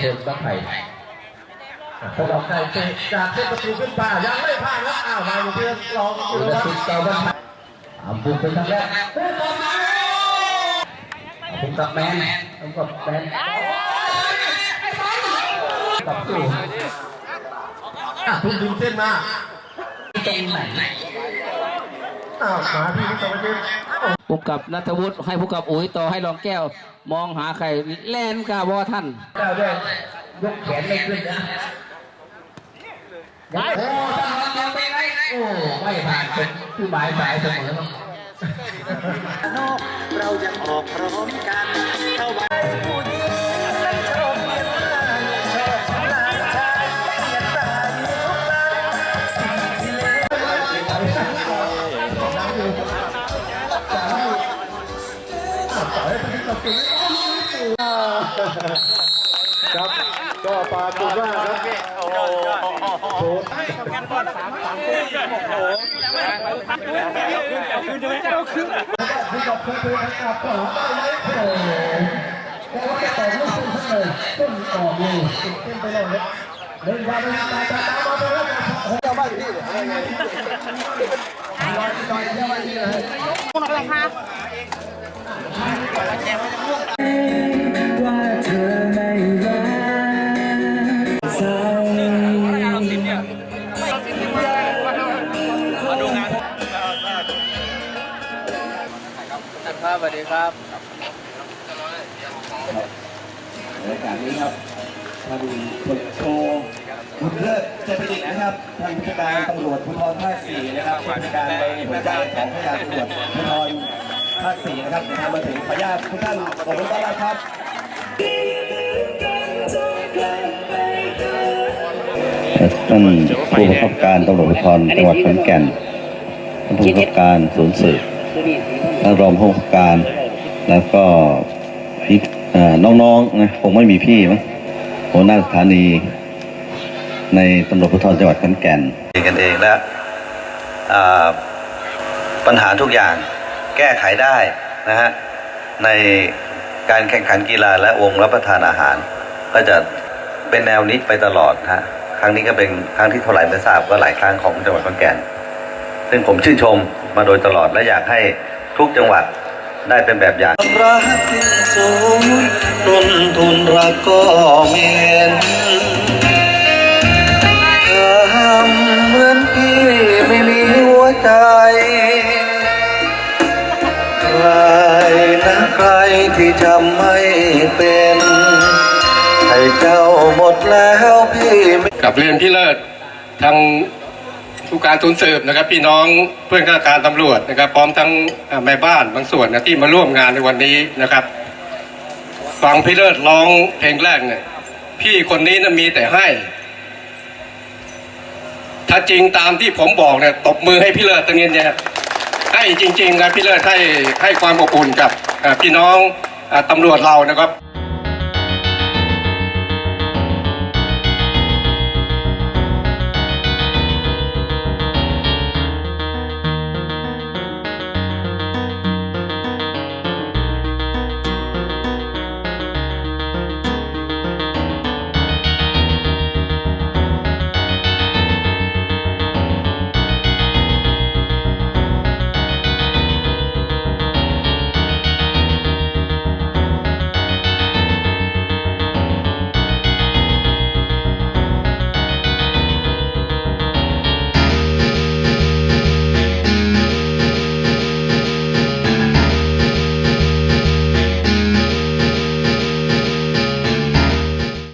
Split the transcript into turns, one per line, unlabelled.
พบกับไก่เตะจากเส้นประตูขึ้นป่ายังไม่ผ่านครับอ้าวมาอยู่เพื่อนลองอยู่นะติดเก่าบ้านอาบุกเป็นทางแรกเป็นบอลมาผมกับแมนผมกับแมนกับตู้อะคุณดึงเส้นมาตรงไหนอ้าวมาที่นี่ต่อไปเช่น
ผู้กับนัทวุฒิให้ผู้กับอุ๋ยต่อให้รองแก้ว มองหาใครแล่นกาบอท่าน
เก้าด้วยยกแขนไม่ขึ้นนะโอ้ทหารยังไปไหนโอ้ไม่ผ่านเป็นผู้หมายสายเสมอ
เรายังออกพร้อมกันเท่าวัน
ครับก็ปรากฏว่าครับโอ้โหที่กับเพื่อนๆนะครับต่อได้ไหมโอ้โหแต่ว่าจะต่อไม่ขึ้นทั้งเลยต้นออกเลยติดเต้นไปเลยครับเล่นยาวไปตายตายตามมาไปแล้วผมจะบ้านที่อะไรไงลอยลอยเที่ยวบ้านที่เลย
ว่า
ครับสวัสดีครับ
ในโอกาสนี้ครับท่านพลโทบุญเลิศเจริญประดิษฐ์นะครับท่านผู้การตำรวจภูธรภาคสี่นะครับผู้จัดการในหัวใจของพยาตำรวจภูธรภาคสี่นะครับเดินทางมาถึงพยาทุกท่านขอบคุณต้อนรับครับ
ท่านผู้บังคับการตำรวจภูธรจังหวัดขอนแก่นท่านผู้บังคับการศูนย์สืบ ท่านรองผู้บังการ แล้วก็พี่น้องๆนะคงไม่มีพี่มั้งหัวหน้าสถานี ในตำรวจภูธรจังหวัดขอนแก่นกันเองและอ่าปัญหาทุกอย่างแก้ไขได้นะฮะในการแข่งขันกีฬาและวงรับประทานอาหาร ก็จะเป็นแนวนี้ไปตลอดฮะครั้งนี้ก็เป็นครั้งที่เท่าไหร่ไม่ทราบก็หลายครั้งของจังหวัดขอนแก่น ซึ่งผมชื่นชมมาโดยตลอดและอยากให้ ทุกจังหวัดได้เป็นแบบอย่าง
รักที่สูงต้นทุนรักก็มีเห็นเธอทำเหมือนพี่ไม่มีหัวใจ ใครนะใครที่จำไม่เป็นให้เจ้าหมดแล้วพี่ไม่
กับเรียนพี่เลิศทาง ผู้การศูนสืบนะครับ พี่น้องเพื่อนข้าราชการตำรวจนะครับ พร้อมทั้งแม่บ้านบางส่วนนะที่มาร่วมงานในวันนี้นะครับฟังพี่เลิศร้องเพลงแรกเนี่ยพี่คนนี้นะมีแต่ให้ ถ้าจริงตามที่ผมบอกเนี่ยตบมือให้พี่เลิศตรงนี้เนี่ยให้จริงๆนะพี่เลิศให้ให้ความอบอุ่นกับพี่น้องตำรวจเรานะครับ